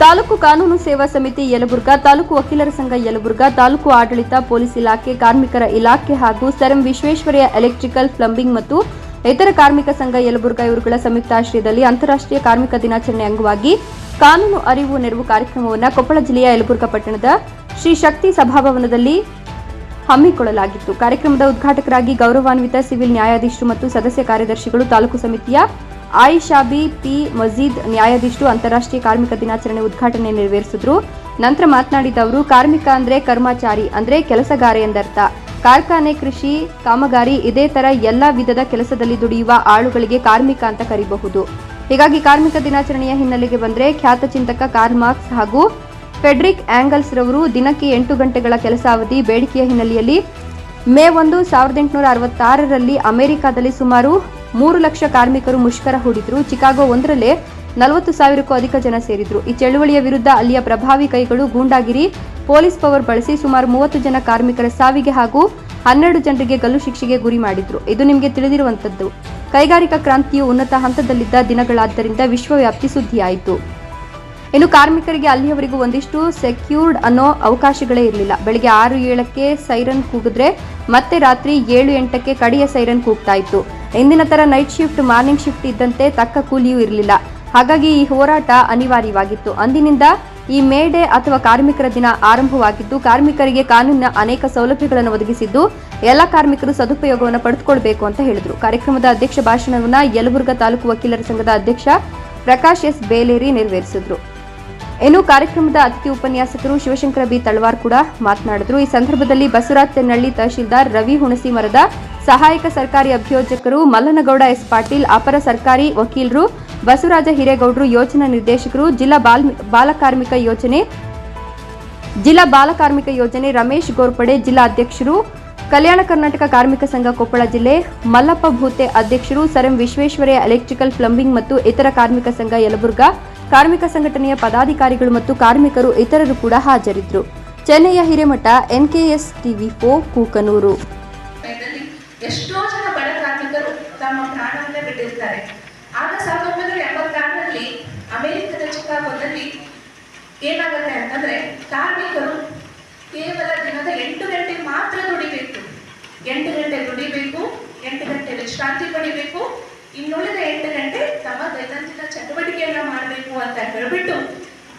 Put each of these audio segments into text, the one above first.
ತಾಲೂಕು ಕಾನೂನು ಸೇವಾ ಸಮಿತಿ ಯಲಬುರ್ಗಾ, ತಾಲೂಕು ವಕೀಲರ ಸಂಘ ಯಲಬುರ್ಗಾ, ತಾಲೂಕು ಆಡಳಿತ ಪೊಲೀಸ್ ಇಲಾಖೆ, ಕಾರ್ಮಿಕರ ಇಲಾಖೆ ಹಾಗೂ ಸರಂ ವಿಶ್ವೇಶ್ವರಯ್ಯ ಎಲೆಕ್ಟ್ರಿಕಲ್, ಪ್ಲಂಬಿಂಗ್ ಮತ್ತು ಇತರ ಕಾರ್ಮಿಕ ಸಂಘ ಯಲಬುರ್ಗಾ ಇವರುಗಳ ಸಂಯುಕ್ತ ಆಶ್ರಯದಲ್ಲಿ ಅಂತಾರಾಷ್ಟ್ರೀಯ ಕಾರ್ಮಿಕ ದಿನಾಚರಣೆ ಅಂಗವಾಗಿ ಕಾನೂನು ಅರಿವು ನೆರವು ಕಾರ್ಯಕ್ರಮವನ್ನು ಕೊಪ್ಪಳ ಜಿಲ್ಲೆಯ ಯಲಬುರ್ಗಾ ಪಟ್ಟಣದ ಶ್ರೀ ಶಕ್ತಿ ಸಭಾಭವನದಲ್ಲಿ ಹಮ್ಮಿಕೊಳ್ಳಲಾಗಿತ್ತು. ಕಾರ್ಯಕ್ರಮದ ಉದ್ಘಾಟಕರಾಗಿ ಗೌರವಾನ್ವಿತ ಸಿವಿಲ್ ನ್ಯಾಯಾಧೀಶರು ಮತ್ತು ಸದಸ್ಯ ಕಾರ್ಯದರ್ಶಿಗಳು ತಾಲೂಕು ಸಮಿತಿಯ ಆಯಿಷಾಬಿ ಪಿ ಮಜೀದ್ ನ್ಯಾಯಾಧೀಶರು ಅಂತಾರಾಷ್ಟ್ರೀಯ ಕಾರ್ಮಿಕ ದಿನಾಚರಣೆ ಉದ್ಘಾಟನೆ ನೆರವೇರಿಸಿದ್ರು. ನಂತರ ಮಾತನಾಡಿದ ಅವರು, ಕಾರ್ಮಿಕ ಅಂದ್ರೆ ಕರ್ಮಚಾರಿ, ಅಂದ್ರೆ ಕೆಲಸಗಾರ ಎಂದರ್ಥ. ಕಾರ್ಖಾನೆ ಕೃಷಿ, ಕಾಮಗಾರಿ ಇದೇ ತರ ಎಲ್ಲ ವಿಧದ ಕೆಲಸದಲ್ಲಿ ದುಡಿಯುವ ಆಳುಗಳಿಗೆ ಕಾರ್ಮಿಕ ಅಂತ ಕರೀಬಹುದು. ಹೀಗಾಗಿ ಕಾರ್ಮಿಕ ದಿನಾಚರಣೆಯ ಹಿನ್ನೆಲೆಗೆ ಬಂದ್ರೆ ಖ್ಯಾತ ಚಿಂತಕ ಕಾರ್ಲ್ ಮಾರ್ಕ್ಸ್ ಹಾಗೂ ಫೆಡ್ರಿಕ್ ಆಂಗಲ್ಸ್ ರವರು ದಿನಕ್ಕೆ ಎಂಟು ಗಂಟೆಗಳ ಕೆಲಸ ಅವಧಿ ಬೇಡಿಕೆಯ ಹಿನ್ನೆಲೆಯಲ್ಲಿ ಮೇ ಒಂದು ಸಾವಿರದ ಎಂಟುನೂರ ಅರವತ್ತಾರರಲ್ಲಿ ಅಮೆರಿಕಾದಲ್ಲಿ ಸುಮಾರು ಮೂರು ಲಕ್ಷ ಕಾರ್ಮಿಕರು ಮುಷ್ಕರ ಹೂಡಿದ್ರು. ಚಿಕಾಗೋ ಒಂದರಲ್ಲೇ ನಲವತ್ತು ಸಾವಿರಕ್ಕೂ ಅಧಿಕ ಜನ ಸೇರಿದ್ರು. ಈ ಚಳುವಳಿಯ ವಿರುದ್ಧ ಅಲ್ಲಿಯ ಪ್ರಭಾವಿ ಕೈಗಳು ಗೂಂಡಾಗಿರಿ. ಪೊಲೀಸ್ ಪವರ್ ಬಳಸಿ ಸುಮಾರು ಮೂವತ್ತು ಜನ ಕಾರ್ಮಿಕರ ಸಾವಿಗೆ ಹಾಗೂ ಹನ್ನೆರಡು ಜನರಿಗೆ ಗಲ್ಲು ಶಿಕ್ಷೆಗೆ ಗುರಿ ಮಾಡಿದ್ರು. ಇದು ನಿಮಗೆ ತಿಳಿದಿರುವಂತದ್ದು. ಕೈಗಾರಿಕಾ ಕ್ರಾಂತಿಯು ಉನ್ನತ ಹಂತದಲ್ಲಿದ್ದ ದಿನಗಳಾದ್ದರಿಂದ ವಿಶ್ವವ್ಯಾಪ್ತಿ ಸುದ್ದಿಯಾಯಿತು. ಇನ್ನು ಕಾರ್ಮಿಕರಿಗೆ ಅಲ್ಲಿಯವರೆಗೂ ಒಂದಿಷ್ಟು ಸೆಕ್ಯೂರ್ಡ್ ಅನ್ನೋ ಅವಕಾಶಗಳೇ ಇರಲಿಲ್ಲ. ಬೆಳಿಗ್ಗೆ ಆರು ಏಳಕ್ಕೆ ಸೈರನ್ ಕೂಗಿದ್ರೆ ಮತ್ತೆ ರಾತ್ರಿ ಏಳು ಎಂಟಕ್ಕೆ ಕಡೆಯ ಸೈರನ್ ಕೂಗ್ತಾ ಇತ್ತು. ಇಂದಿನ ತರ ನೈಟ್ ಶಿಫ್ಟ್ ಮಾರ್ನಿಂಗ್ ಶಿಫ್ಟ್ ಇದ್ದಂತೆ ತಕ್ಕ ಕೂಲಿಯೂ ಇರಲಿಲ್ಲ. ಹಾಗಾಗಿ ಈ ಹೋರಾಟ ಅನಿವಾರ್ಯವಾಗಿತ್ತು. ಅಂದಿನಿಂದ ಈ ಮೇ ಡೇ ಅಥವಾ ಕಾರ್ಮಿಕರ ದಿನ ಆರಂಭವಾಗಿದ್ದು, ಕಾರ್ಮಿಕರಿಗೆ ಕಾನೂನಿನ ಅನೇಕ ಸೌಲಭ್ಯಗಳನ್ನು ಒದಗಿಸಿದ್ದು, ಎಲ್ಲ ಕಾರ್ಮಿಕರು ಸದುಪಯೋಗವನ್ನು ಪಡೆದುಕೊಳ್ಬೇಕು ಅಂತ ಹೇಳಿದರು. ಕಾರ್ಯಕ್ರಮದ ಅಧ್ಯಕ್ಷ ಭಾಷಣವನ್ನು ಯಲಬುರ್ಗಾ ತಾಲೂಕು ವಕೀಲರ ಸಂಘದ ಅಧ್ಯಕ್ಷ ಪ್ರಕಾಶ್ ಎಸ್ ಬೇಲೇರಿ ನೆರವೇರಿಸಿದ್ರು. ಇನ್ನು ಕಾರ್ಯಕ್ರಮದ ಅತಿಥಿ ಉಪನ್ಯಾಸಕರು ಶಿವಶಂಕರ ಬಿ ತಳವಾರ್ ಕೂಡ ಮಾತನಾಡಿದ್ರು. ಈ ಸಂದರ್ಭದಲ್ಲಿ ಬಸವರಾಜ್ ತೆನ್ನಳ್ಳಿ ತಹಶೀಲ್ದಾರ್ ರವಿ ಹುಣಸಿ ಮರದ ಸಹಾಯಕ ಸರ್ಕಾರಿ ಅಭಿಯೋಜಕರು ಮಲ್ಲನಗೌಡ ಎಸ್ ಪಾಟೀಲ್, ಅಪರ ಸರ್ಕಾರಿ ವಕೀಲರು, ಬಸವರಾಜ ಹಿರೇಗೌಡರು, ಯೋಜನಾ ನಿರ್ದೇಶಕರು, ಜಿಲ್ಲಾ ಬಾಲ್, ಬಾಲ ಕಾರ್ಮಿಕ ಯೋಜನೆ, ಜಿಲ್ಲಾ ಬಾಲಕಾರ್ಮಿಕ ಯೋಜನೆ, ರಮೇಶ್ ಗೋರ್ಪಡೆ ಜಿಲ್ಲಾ ಅಧ್ಯಕ್ಷರು, ಕಲ್ಯಾಣ ಕರ್ನಾಟಕ ಕಾರ್ಮಿಕ ಸಂಘ ಕೊಪ್ಪಳ ಜಿಲ್ಲೆ, ಮಲ್ಲಪ್ಪ ಭೂತೆ ಅಧ್ಯಕ್ಷರು, ಸರಂ ವಿಶ್ವೇಶ್ವರಯ್ಯ ಎಲೆಕ್ಟ್ರಿಕಲ್ ಪ್ಲಂಬಿಂಗ್ ಮತ್ತು ಇತರ ಕಾರ್ಮಿಕ ಸಂಘ ಯಲಬುರ್ಗಾ, ಕಾರ್ಮಿಕ ಸಂಘಟನೆಯ ಪದಾಧಿಕಾರಿಗಳು ಮತ್ತು ಕಾರ್ಮಿಕರು ಇತರರು ಕೂಡ ಹಾಜರಿದ್ದರು. ಚೆನ್ನೈಯ ಹಿರೇಮಠ, ಎನ್ಕೆಎಸ್ ಟಿವಿ ಫೋ ಕೂಕನೂರು. ಎಷ್ಟೋ ಜನ ಬಡ ಕಾರ್ಮಿಕರು ತಮ್ಮ ಪ್ರಾಣವನ್ನೇ ಬಿಟ್ಟಿರ್ತಾರೆ. ಆಗ ಸಾವಿರದ ಒಂಬೈನೂರ ಎಂಬತ್ತಾರರಲ್ಲಿ ಅಮೆರಿಕದ ಚಿಕಾಗೋದಲ್ಲಿ ಏನಾಗುತ್ತೆ ಅಂತಂದ್ರೆ ಕಾರ್ಮಿಕರು ಕೇವಲ ದಿನದ ಎಂಟು ಗಂಟೆ ಮಾತ್ರ ದುಡಿಬೇಕು. ಎಂಟು ಗಂಟೆ ದುಡಿಬೇಕು, ಎಂಟು ಗಂಟೆ ವಿಶ್ರಾಂತಿ ಪಡಿಬೇಕು, ಇನ್ನುಳಿದ ಎಂಟು ಗಂಟೆ ತಮ್ಮ ದೈನಂದಿನ ಚಟುವಟಿಕೆಯನ್ನ ಮಾಡಬೇಕು ಅಂತ ಹೇಳ್ಬಿಟ್ಟು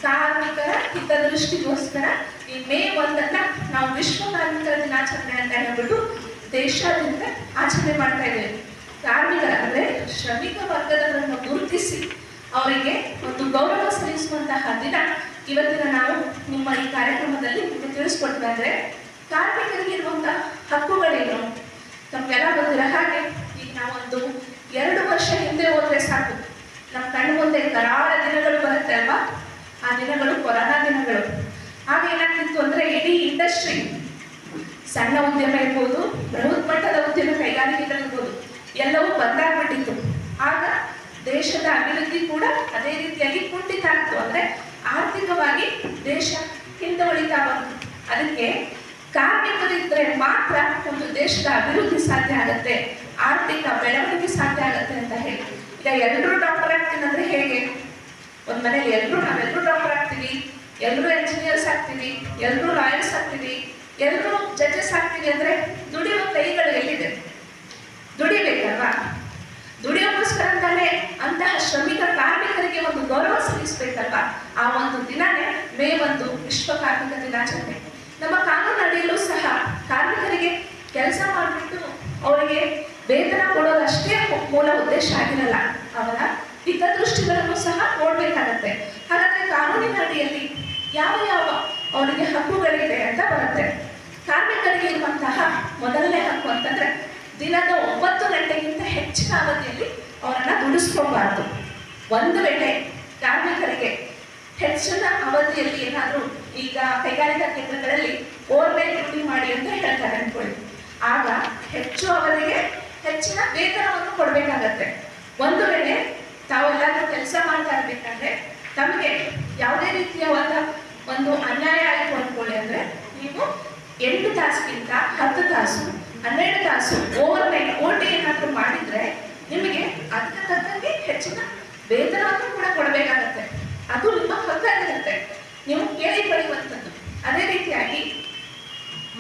ಕಾರ್ಮಿಕರ ಹಿತದೃಷ್ಟಿಗೋಸ್ಕರ ಈ ಮೇ ಒಂದನ್ನ ನಾವು ವಿಶ್ವ ಕಾರ್ಮಿಕರ ದಿನಾಚರಣೆ ಅಂತ ಹೇಳ್ಬಿಟ್ಟು ದೇಶಾದ್ಯಂತ ಆಚರಣೆ ಮಾಡ್ತಾ ಇದ್ದೇವೆ ಕಾರ್ಮಿಕರ, ಅಂದ್ರೆ ಶ್ರಮಿಕ ವರ್ಗದವರನ್ನು ಗುರುತಿಸಿ ಅವರಿಗೆ ಒಂದು ಗೌರವ ಸಲ್ಲಿಸುವಂತಹ ದಿನ ಇವತ್ತಿನ ನಾವು ನಿಮ್ಮ ಈ ಕಾರ್ಯಕ್ರಮದಲ್ಲಿ ನಿಮಗೆ ತಿಳಿಸ್ಕೊಡ್ತಾ ಕಾರ್ಮಿಕರಿಗೆ ಇರುವಂತಹ ಹಕ್ಕುಗಳೇನು? ನಮ್ಗೆಲ್ಲ ಗೊತ್ತಿರೋ ಹಾಗೆ ಈಗ ನಾವೊಂದು ಎರಡು ವರ್ಷ ಹಿಂದೆ ಹೋದ್ರೆ ಸಾಕು. ನಮ್ಮ ಕಣ್ಣು ಮುಂದೆ ಕರಾಳ ದಿನಗಳು ಬರುತ್ತೆ ಅಲ್ವಾ? ಆ ದಿನಗಳು ಕೊರೋನಾ ದಿನಗಳು. ಆಗ ಏನಾಗ್ತಿತ್ತು ಅಂದ್ರೆ ಇಡೀ ಇಂಡಸ್ಟ್ರಿ ಸಣ್ಣ ಉದ್ಯಮ ಇರ್ಬೋದು, ಬೃಹತ್ ಮಟ್ಟದ ಉದ್ಯಮ ಕೈಗಾರಿಕೆಗಳಿರ್ಬೋದು ಎಲ್ಲವೂ ಬಂದಾಗ್ಬಿಟ್ಟಿತ್ತು. ಆಗ ದೇಶದ ಅಭಿವೃದ್ಧಿ ಕೂಡ ಅದೇ ರೀತಿಯಾಗಿ ಕುಂಠಿತ ಆಗ್ತು ಅಂದ್ರೆ ಆರ್ಥಿಕವಾಗಿ ದೇಶ ಹಿಂದುಳಿತಾ ಬಂತು ಅದಕ್ಕೆ ಕಾರ್ಮಿಕರಿದ್ರೆ ಮಾತ್ರ ಒಂದು ದೇಶದ ಅಭಿವೃದ್ಧಿ ಸಾಧ್ಯ ಆಗುತ್ತೆ, ಆರ್ಥಿಕ ಬೆಳವಣಿಗೆ ಸಾಧ್ಯ ಆಗುತ್ತೆ ಅಂತ ಹೇಳಿ. ಈಗ ಎಲ್ಲರೂ ಡಾಕ್ಟರ್ ಆಗ್ತೀನಿ ಅಂದ್ರೆ ಹೇಗೆ? ಒಂದ್ ಮನೇಲಿ ಎಲ್ಲರೂ ನಾವೆಲ್ಲರೂ ಡಾಕ್ಟರ್ ಆಗ್ತೀವಿ ಎಲ್ಲರೂ ಎಂಜಿನಿಯರ್ಸ್ ಆಗ್ತೀವಿ ಎಲ್ಲರೂ ಲಾಯರ್ಸ್ ಆಗ್ತೀವಿ ಎಲ್ಲರೂ ಜಡ್ಜಸ್ ಆಗ್ತೀವಿ ಅಂದ್ರೆ ದುಡಿಯುವ ಕೈಗಳು ಎಲ್ಲಿದೆ? ದುಡಿಬೇಕಲ್ವಾ? ದುಡಿಯೋಕ್ಕೋಸ್ಕರ ಅಂತಲೇ ಅಂತಹ ಶ್ರಮಿಕ ಕಾರ್ಮಿಕರಿಗೆ ಒಂದು ಗೌರವ ಸಲ್ಲಿಸಬೇಕಲ್ವಾ? ಆ ಒಂದು ದಿನನೇ ಮೇ ಒಂದು ವಿಶ್ವ ಕಾರ್ಮಿಕ ದಿನಾಚರಣೆ. ನಮ್ಮ ಕಾನೂನು ಅಡಿಯಲ್ಲೂ ಸಹ ಕಾರ್ಮಿಕರಿಗೆ ಕೆಲಸ ಮಾಡಿಬಿಟ್ಟು ಅವರಿಗೆ ವೇತನ ಕೊಡೋದಷ್ಟೇ ಮೂಲ ಉದ್ದೇಶ ಆಗಿರಲ್ಲ. ಅವರ ಹಿತದೃಷ್ಟಿಗಳನ್ನು ಸಹ ನೋಡ್ಬೇಕಾಗತ್ತೆ. ಹಾಗಾದ್ರೆ ಕಾನೂನಿನ ಅಡಿಯಲ್ಲಿ ಯಾವ ಯಾವ ಅವರಿಗೆ ಹಕ್ಕುಗಳಿದೆ ಅಂತ ಬರುತ್ತೆ. ಕಾರ್ಮಿಕರಿಗೆ ಇರುವಂತಹ ಮೊದಲನೇ ಹಕ್ಕು ಅಂತಂದ್ರೆ ದಿನದ ಒಂಬತ್ತು ಗಂಟೆಗಿಂತ ಹೆಚ್ಚಿನ ಅವಧಿಯಲ್ಲಿ ಅವರನ್ನ ದುಡಿಸ್ಕೋಬಾರ್ದು. ಒಂದು ವೇಳೆ ಕಾರ್ಮಿಕರಿಗೆ ಹೆಚ್ಚಿನ ಅವಧಿಯಲ್ಲಿ ಏನಾದರೂ ಈಗ ಕೈಗಾರಿಕಾ ಕೇಂದ್ರಗಳಲ್ಲಿ ಓವರ್ನೈಟ್ ಡ್ಯೂಟಿ ಮಾಡಿ ಅಂತ ಹೇಳ್ತಾರೆ ಅನ್ಕೊಳ್ಳಿ. ಆಗ ಹೆಚ್ಚು ಅವರಿಗೆ ಹೆಚ್ಚಿನ ವೇತನವನ್ನು ಕೊಡಬೇಕಾಗತ್ತೆ. ಒಂದು ವೇಳೆ ತಾವೆಲ್ಲಾದ್ರೂ ಕೆಲಸ ಮಾಡ್ತಾ ಇರ್ಬೇಕಾದ್ರೆ ತಮಗೆ ಯಾವುದೇ ರೀತಿಯ ಒಂದು ಅನ್ಯಾಯ ಎಂಟು ತಾಸಿಗಿಂತ ಹತ್ತು ತಾಸು, ಹನ್ನೆರಡು ತಾಸು ಓವರ್ ನೈಟ್ ಓಟಿಗೆ ಏನಾದರೂ ಮಾಡಿದ್ರೆ ನಿಮಗೆ ಅದಕ್ಕೆ ತಕ್ಕಂಗೆ ಹೆಚ್ಚಿನ ವೇತನವನ್ನು ಕೂಡ ಕೊಡಬೇಕಾಗತ್ತೆ. ಅದು ನಿಮ್ಮ ಹೊತ್ತಾಗಿರುತ್ತೆ ನೀವು ಕೇಳಿ ಪಡೆಯುವಂಥದ್ದು ಅದೇ ರೀತಿಯಾಗಿ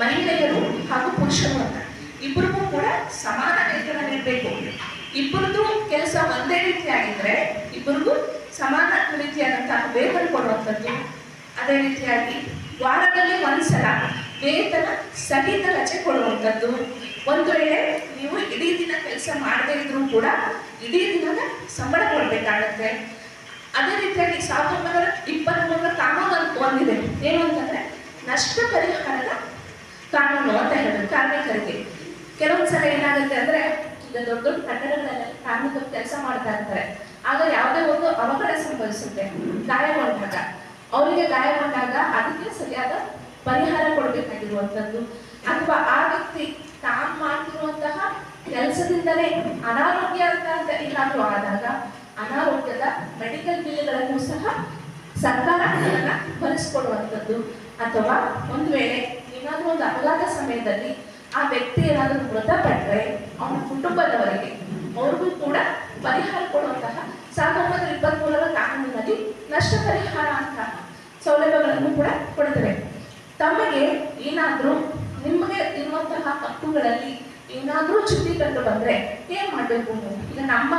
ಮಹಿಳೆಯರು ಹಾಗೂ ಪುರುಷರು ಅಂತ, ಇಬ್ಬರಿಗೂ ಕೂಡ ಸಮಾನ ವೇತನ ನೀಡಬೇಕು. ಇಬ್ಬರದ್ದು ಕೆಲಸ ಒಂದೇ ರೀತಿಯಾಗಿದ್ರೆ ಇಬ್ಬರಿಗೂ ಸಮಾನ ರೀತಿಯಾದಂತಹ ವೇತನ ಕೊಡುವಂಥದ್ದು. ಅದೇ ರೀತಿಯಾಗಿ ವಾರದಲ್ಲಿ ಒಂದ್ಸಲ ವೇತನ ಸಹಿತ ರಜೆ ಕೊಡುವಂಥದ್ದು. ಒಂದು ವೇಳೆ ನೀವು ಇಡೀ ದಿನ ಕೆಲಸ ಮಾಡದೇ ಇದ್ರೂ ಕೂಡ ಇಡೀ ದಿನದ ಸಂಬಳ ಕೊಡಬೇಕಾಗತ್ತೆ. ಅದೇ ರೀತಿಯಾಗಿ ಸಾವಿರದ ಒಂಬೈನೂರ ಇಪ್ಪತ್ತ್ಮೂರರ ಕಾನೂನು ಒಂದಿದೆ. ಏನು ಅಂತಂದ್ರೆ ನಷ್ಟ ಪರಿಹಾರದ ಕಾನೂನು ಅಂತ ಹೇಳೋದು ಕಾರ್ಮಿಕರಿಗೆ. ಕೆಲವೊಂದು ಸಲ ಏನಾಗುತ್ತೆ ಅಂದ್ರೆ ಈಗ ದೊಡ್ಡ ದೊಡ್ಡ ಕಟ್ಟಡಗಳಲ್ಲಿ ಕಾರ್ಮಿಕರು ಕೆಲಸ ಮಾಡ್ತಾ ಇರ್ತಾರೆ. ಆಗ ಯಾವುದೇ ಒಂದು ಅವಘಡ ಸಂಭವಿಸುತ್ತೆ ಗಾಯಗೊಂಡಾಗ. ಅವರಿಗೆ ಗಾಯಗೊಂಡಾಗ ಅದಕ್ಕೆ ಸರಿಯಾದ ಪರಿಹಾರ ಕೊಡಬೇಕಾಗಿರುವಂಥದ್ದು ಅಥವಾ ಆ ವ್ಯಕ್ತಿ ತಾನು ಮಾಡ್ತಿರುವಂತಹ ಕೆಲಸದಿಂದಲೇ ಅನಾರೋಗ್ಯ ಅಂತ ಏನಾದರೂ ಆದಾಗ ಅನಾರೋಗ್ಯದ ಮೆಡಿಕಲ್ ಬಿಲ್ಗಳನ್ನು ಸಹ ಸರ್ಕಾರ ಭರಿಸ್ಕೊಡುವಂಥದ್ದು ಅಥವಾ ಒಂದು ವೇಳೆ ಏನಾದರೂ ಒಂದು ಅಪಘಾತ ಸಮಯದಲ್ಲಿ ಆ ವ್ಯಕ್ತಿ ಏನಾದರೂ ಮೃತಪಟ್ಟರೆ ಅವನ ಕುಟುಂಬದವರಿಗೆ ಅವ್ರಿಗೂ ಕೂಡ ಪರಿಹಾರ ಕೊಡುವಂತಹ ಸಾವಿರದ ಒಂಬೈನೂರ ಇಪ್ಪತ್ತ್ಮೂರರ ಕಾನೂನಿನಲ್ಲಿ ನಷ್ಟ ಪರಿಹಾರ ಅಂತ ಸೌಲಭ್ಯಗಳನ್ನು ಕೂಡ ಕೊಡ್ತೇವೆ ತಮಗೆ ಏನಾದರೂ ನಿಮಗೆ ಇರುವಂತಹ ಹಕ್ಕುಗಳಲ್ಲಿ ಏನಾದರೂ ಚುಟ್ಟಿ ಕಂಡು ಬಂದರೆ ಏನು ಮಾಡಬೇಕು ಈಗ ನಮ್ಮ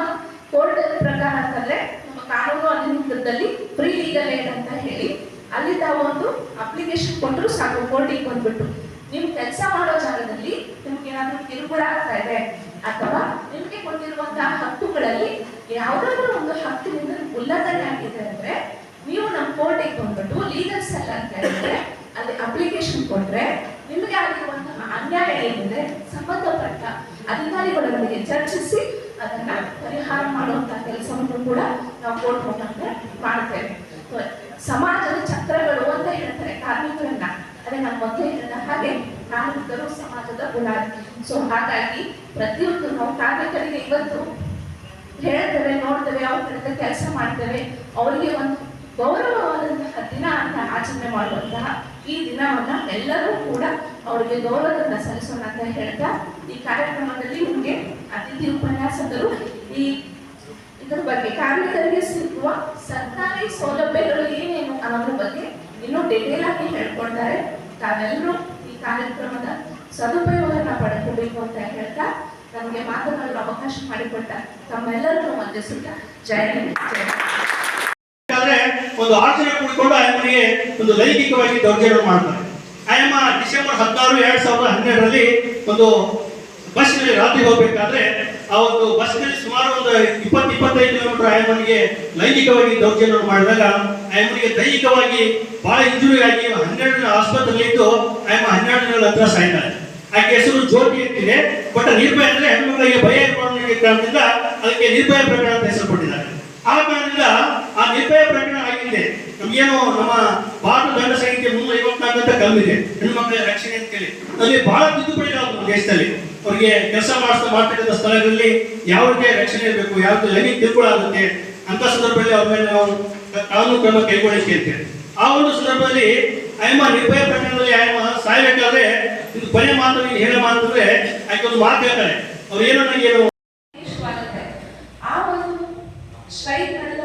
ಕೋರ್ಟ್ ಪ್ರಕಾರ ಅಂತಂದರೆ, ನಮ್ಮ ಕಾನೂನು ಅಧಿನಿಯಮದಲ್ಲಿ ಫ್ರೀ ಲೀಗಲ್ ಏಡ್ ಅಂತ ಹೇಳಿ, ಅಲ್ಲಿ ತಾವು ಒಂದು ಅಪ್ಲಿಕೇಶನ್ ಕೊಟ್ಟರು ಸಾಕು ಕೋರ್ಟಿಗೆ ಬಂದ್ಬಿಟ್ಟು. ನೀವು ಕೆಲಸ ಮಾಡೋ ಜಾಗದಲ್ಲಿ ನಿಮ್ಗೆ ಏನಾದರೂ ಕಿರುಕುಳ ಆಗ್ತಾ ಇದೆ, ಅಥವಾ ನಿಮಗೆ ಕೊಟ್ಟಿರುವಂತಹ ಹಕ್ಕುಗಳಲ್ಲಿ ಯಾವುದಾದ್ರೂ ಒಂದು ಹಕ್ಕಿನಿಂದ ಉಲ್ಲಂಘನೆ ಆಗಿದೆ ಅಂದ್ರೆ ನೀವು ನಮ್ಮ ಕೋರ್ಟಿಗೆ ಬಂದ್ಬಿಟ್ಟು ಲೀಗಲ್ ಸೆಲ್ ಅಂತ ಹೇಳಿದ್ರೆ ಅಲ್ಲಿ ಅಪ್ಲಿಕೇಶನ್ ಕೊಟ್ಟರೆ ನಿಮಗೆ ಆಗಿರುವಂತಹ ಅನ್ಯಾಯ ಏನಿದೆ, ಸಂಬಂಧಪಟ್ಟ ಅಧಿಕಾರಿಗಳೊಂದಿಗೆ ಚರ್ಚಿಸಿ ಅದನ್ನ ಪರಿಹಾರ ಮಾಡುವಂತಹ ಕೆಲಸವನ್ನು ಕೂಡ ನಾವು ಕೋರ್ಟ್ ಮುಖಾಂತರ ಮಾಡ್ತೇವೆ. ಸಮಾಜದ ಚಕ್ರಗಳು ಅಂತ ಹೇಳ್ತಾರೆ ಕಾರ್ಮಿಕರನ್ನ. ಅದೇ ನಮ್ಮ ಮೊದಲೇ ಹೇಳಿದ ಹಾಗೆ ಕಾರ್ಮಿಕರು ಸಮಾಜದ ಗುಲಾಬಿ. ಸೊ ಹಾಗಾಗಿ ಪ್ರತಿಯೊಂದು ನಾವು ಕಾರ್ಮಿಕರಿಗೆ ಇವತ್ತು ಹೇಳ್ತೇವೆ, ನೋಡ್ತೇವೆ, ಅವ್ರ ಕಡೆ ಕೆಲಸ ಮಾಡ್ತೇವೆ. ಅವರಿಗೆ ಒಂದು ಗೌರವವಾದಂತಹ ದಿನ ಅಂತ ಆಚರಣೆ ಮಾಡುವಂತಹ ಈ ದಿನವನ್ನ ಎಲ್ಲರೂ ಕೂಡ ಅವರಿಗೆ ಗೌರವದಿಂದ ಸಲ್ಲಿಸೋಣ ಅಂತ ಹೇಳ್ತಾ ಈ ಕಾರ್ಯಕ್ರಮದಲ್ಲಿ ನಿಮಗೆ ಅತಿಥಿ ಉಪನ್ಯಾಸಕರು ಈ ಇದ್ರ ಬಗ್ಗೆ ಕಾರ್ಮಿಕರಿಗೆ ಸಿಗುವ ಸರ್ಕಾರಿ ಸೌಲಭ್ಯಗಳು ಏನೇನು ಅನ್ನೋದ್ರ ಬಗ್ಗೆ ಇನ್ನೂ ಡಿಟೇಲ್ ಆಗಿ ಹೇಳ್ಕೊಳ್ತಾರೆ ತಾವೆಲ್ಲರೂ ಈ ಕಾರ್ಯಕ್ರಮದ ಸದುಪಯೋಗವನ್ನು ಪಡ್ಕೋಬೇಕು ಅಂತ ಹೇಳ್ತಾ ನಮಗೆ ಮಾತನಾಡಲು ಅವಕಾಶ ಮಾಡಿಕೊಟ್ಟ ತಮ್ಮೆಲ್ಲರನ್ನು ವಂದಿಸುತ್ತಾ ಜಯ ಜಯ ಒಂದು ಆಚರಣೆ ಕೂಡಿಕೊಂಡು ಆಯಮ್ಮನಿಗೆ ಒಂದು ಲೈಂಗಿಕವಾಗಿ ದೌರ್ಜನ್ಯ ಮಾಡ್ತಾರೆ. ಆಯಮ್ಮ ಡಿಸೆಂಬರ್ ಹದಿನಾರು, ಎರಡ್ ಸಾವಿರದ ಹನ್ನೆರಡರಲ್ಲಿ ಒಂದು ಬಸ್ನಲ್ಲಿ ರಾತ್ರಿ ಹೋಗ್ಬೇಕಾದ್ರೆ ಆ ಒಂದು ಬಸ್ನಲ್ಲಿ ಸುಮಾರು ಒಂದು ಇಪ್ಪತ್ತು, ಇಪ್ಪತ್ತೈದು ಕಿಲೋಮೀಟರ್ ಆಯಮ್ಮನಿಗೆ ಲೈಂಗಿಕವಾಗಿ ದೌರ್ಜನ್ಯ ಮಾಡಿದಾಗ ಆಯಮ್ಮನಿಗೆ ದೈಹಿಕವಾಗಿ ಬಹಳ ಇಂಜುರಿ ಆಗಿ ಹನ್ನೆರಡು ಆಸ್ಪತ್ರೆಯಲ್ಲಿ ಇದ್ದು ಆಯಮ್ಮ ಹನ್ನೆರಡು ದಿನಗಳ ಹತ್ರ ಸಾಯ್ತಾರೆ ಆಕೆ ಹೆಸರು ಜ್ಯೋತಿ ಅಂತಿದೆ ಬಟ್ ನಿರ್ಭಯ ಅಂದ್ರೆ ಹೆಣ್ಮಕ್ಳಿಗೆ ಭಯ ಕಾರಣದಿಂದ ಅದಕ್ಕೆ ನಿರ್ಭಯ ಪ್ರಕರಣ ಅಂತ ಹೆಸರು ಕೊಟ್ಟಿದ್ದಾರೆ ಆ ಕಾರಣದಿಂದ ಆ ನಿರ್ಭಯ ಪ್ರಕರಣ ಆಗಿದೆ. ನಮ್ಗೇನೋ ನಮ್ಮ ಭಾರತ ದಂಡ ಸಂಹಿತೆ ಮುನ್ನೂರ ಐವತ್ನಾಲ್ಕು ಅಂತ ಕಮ್ಮಿದೆ ರಕ್ಷಣೆ ರಕ್ಷಣೆ ಅಂತೇಳಿ ಅಲ್ಲಿ ಬಹಳ ತಿದ್ದುಪಡಿಗಳು ನಮ್ಮ ದೇಶದಲ್ಲಿ. ಅವರಿಗೆ ಕೆಲಸ ಮಾಡಿಸ್ತಾ ಮಾಡ್ತಕ್ಕಂಥ ಸ್ಥಳಗಳಲ್ಲಿ ಯಾವ ರಕ್ಷಣೆ ಇರಬೇಕು ಯಾವ್ದು ರೀತಿ ಲೈಂಗಿಕ ಕಿರುಕುಳ ಆಗುತ್ತೆ ಅಂತ ಸಂದರ್ಭದಲ್ಲಿ ಅವ್ರ ಮೇಲೆ ನಾವು ಕಾನೂನು ಕ್ರಮ ಕೈಗೊಳ್ಳಿಕ್ಕೆ ಇರ್ತೇವೆ ಆ ಒಂದು ಸಂದರ್ಭದಲ್ಲಿ ಆಯಮ್ಮ ನಿರ್ಭಯ ಪ್ರಕರಣದಲ್ಲಿ ಆಯಮ್ಮ ಸಾಯ್ಬೇಕಾದ್ರೆ ಇದು ಕೊನೆ ಮಾತು ಹೇಳ ಹೇಳೋ ಮಾತಂದ್ರೆ ಆಯ್ಕೆ ಒಂದು ಮಾತು ಹೇಳ್ತಾರೆ ಅವ್ರು ಏನೋ ನನಗೇನು Cheio